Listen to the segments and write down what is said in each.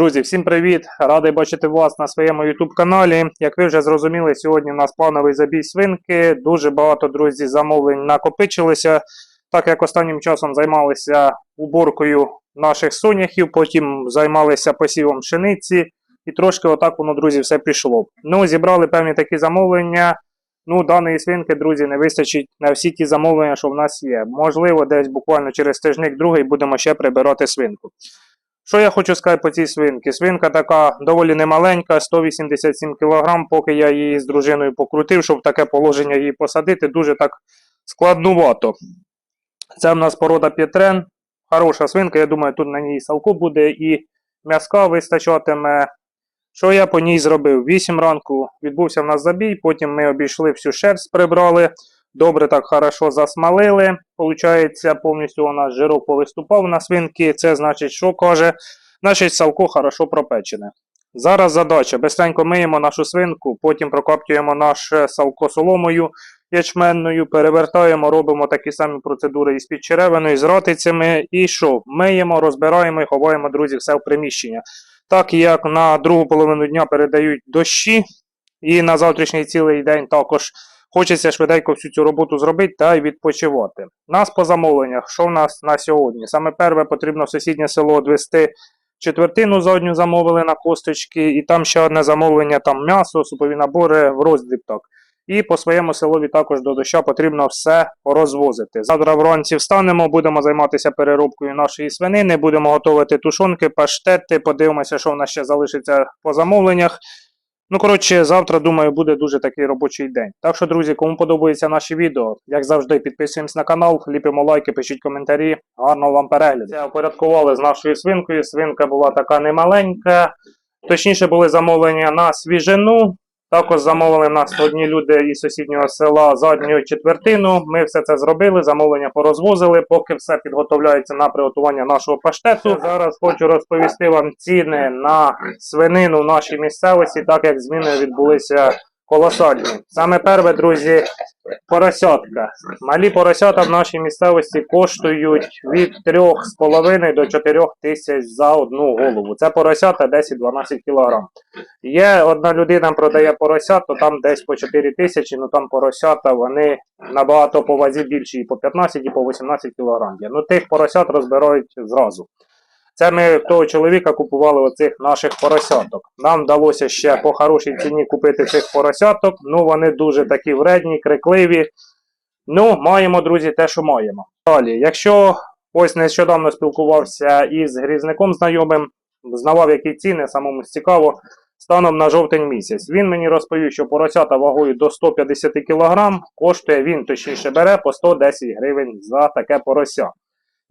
Друзі, всім привіт! Радий бачити вас на своєму YouTube каналі. Як ви вже зрозуміли, сьогодні у нас плановий забій свинки. Дуже багато друзі замовлень накопичилося. Так як останнім часом займалися уборкою наших соняхів, потім займалися посівом пшениці, і трошки отак воно, друзі, все пішло. Ну, зібрали певні такі замовлення. Ну, даної свинки, друзі, не вистачить на всі ті замовлення, що в нас є. Можливо, десь буквально через тижник другий будемо ще прибирати свинку. Що я хочу сказати по цій свинці? Свинка така доволі немаленька, 187 кг, поки я її з дружиною покрутив, щоб таке положення її посадити, дуже так складнувато. Це в нас порода П'єтрен. Хороша свинка, я думаю, тут на ній салку буде і м'яска вистачатиме. Що я по ній зробив? 8 ранку відбувся в нас забій, потім ми обійшли всю шерсть, прибрали. Добре так хорошо засмалили. Получається, повністю у нас жирок повиступав на свинки. Це значить, що каже? Значить, салко хорошо пропечене. Зараз задача. Бестренько миємо нашу свинку, потім прокоптюємо наше салко соломою ячменною, перевертаємо, робимо такі самі процедури із під черевиною, з ратицями. І що? Миємо, розбираємо і ховаємо, друзі, все в приміщення. Так як на другу половину дня передають дощі, і на завтрашній цілий день також Хочеться швиденько всю цю роботу зробити та й відпочивати. Нас по замовленнях, що в нас на сьогодні? Саме перше потрібно в сусіднє село відвести четвертину задню замовили на косточки, і там ще одне замовлення, там м'ясо, супові набори в роздріб так. І по своєму селові також до доща потрібно все розвозити. Завтра вранці встанемо, будемо займатися переробкою нашої свинини, будемо готувати тушонки, паштети, подивимося, що в нас ще залишиться по замовленнях. Ну, коротше, завтра, думаю, буде дуже такий робочий день. Так що, друзі, кому подобаються наші відео, як завжди, підписуємось на канал, ліпимо лайки, пишіть коментарі. Гарного вам перегляду. Це опорядкували з нашою свинкою. Свинка була така немаленька. Точніше, були замовлення на свіжину. Також замовили нас одні люди із сусіднього села задню четвертину. Ми все це зробили, замовлення порозвозили, поки все підготовляється на приготування нашого паштету. Зараз хочу розповісти вам ціни на свинину в нашій місцевості, так як зміни відбулися колосальні. Саме перше, друзі, поросятка. Малі поросята в нашій місцевості коштують від 3,5 до 4 тисяч за одну голову. Це поросята 10-12 кг. Є одна людина продає поросят, то там десь по 4 тисячі, ну там поросята вони набагато по вазі більші, і по 15, і по 18 кг. Ну тих поросят розбирають зразу. Це ми того чоловіка купували оцих наших поросяток. Нам вдалося ще по хорошій ціні купити цих поросяток. Ну вони дуже такі вредні, крикливі. Ну, маємо, друзі, те, що маємо. Далі, якщо ось нещодавно спілкувався із грізником знайомим, знавав, які ціни, самому цікаво, станом на жовтень місяць. Він мені розповів, що поросята вагою до 150 кг коштує він, точніше бере по 110 гривень за таке порося.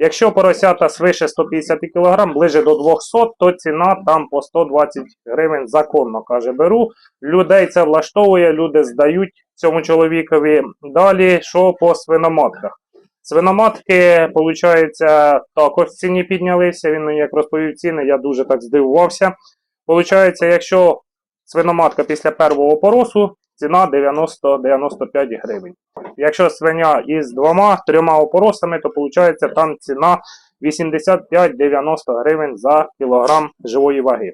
Якщо поросята свише 150 кг, ближе до 200, то ціна там по 120 гривень законно, каже, беру. Людей це влаштовує, люди здають цьому чоловікові. Далі, що по свиноматках? Свиноматки, виходить, також ціні піднялися. Він мені як розповів ціни, я дуже так здивувався. Получається, якщо свиноматка після первого поросу, ціна 90-95 гривень. Якщо свиня із двома-трьома опоросами, то виходить там ціна 85-90 гривень за кілограм живої ваги.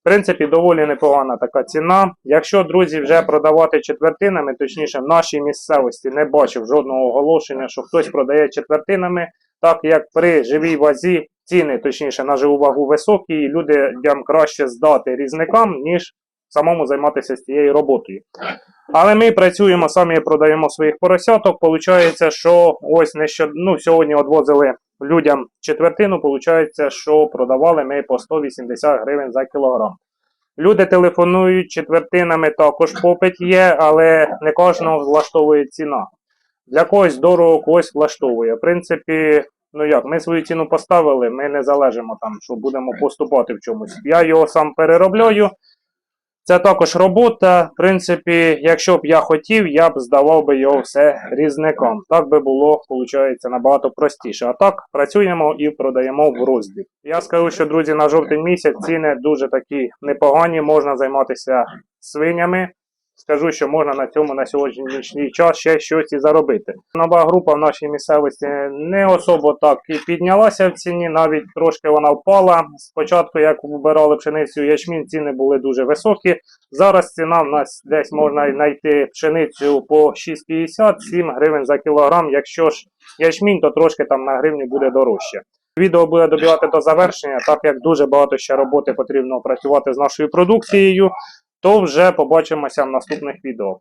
В принципі, доволі непогана така ціна. Якщо, друзі, вже продавати четвертинами, точніше, в нашій місцевості не бачив жодного оголошення, що хтось продає четвертинами, так як при живій вазі ціни, точніше, на живу вагу високі, і людям краще здати різникам, ніж самому займатися з цією роботою. Але ми працюємо, самі продаємо своїх поросяток. Получається, що ось нещод... ну, сьогодні відвозили людям четвертину, получається, що продавали ми по 180 гривень за кілограм. Люди телефонують четвертинами, також попит є, але не кожного влаштовує ціна. Для когось дорого, когось влаштовує. В принципі, ну як, ми свою ціну поставили, ми не залежимо там, що будемо поступати в чомусь. Я його сам переробляю. Це також робота. В принципі, якщо б я хотів, я б здавав би його все різником. Так би було, виходить, набагато простіше. А так працюємо і продаємо в розділ. Я скажу, що, друзі, на жовтень місяць ціни дуже такі непогані, можна займатися свинями. Скажу, що можна на цьому на сьогоднішній час ще щось і заробити. Нова група в нашій місцевості не особо так і піднялася в ціні, навіть трошки вона впала. Спочатку, як вибирали пшеницю ячмінь, ціни були дуже високі. Зараз ціна в нас десь можна знайти пшеницю по 6,50-7 гривень за кілограм. Якщо ж ячмінь, то трошки там на гривню буде дорожче. Відео буде добігати до завершення, так як дуже багато ще роботи потрібно працювати з нашою продукцією, то вже побачимося в наступних відео.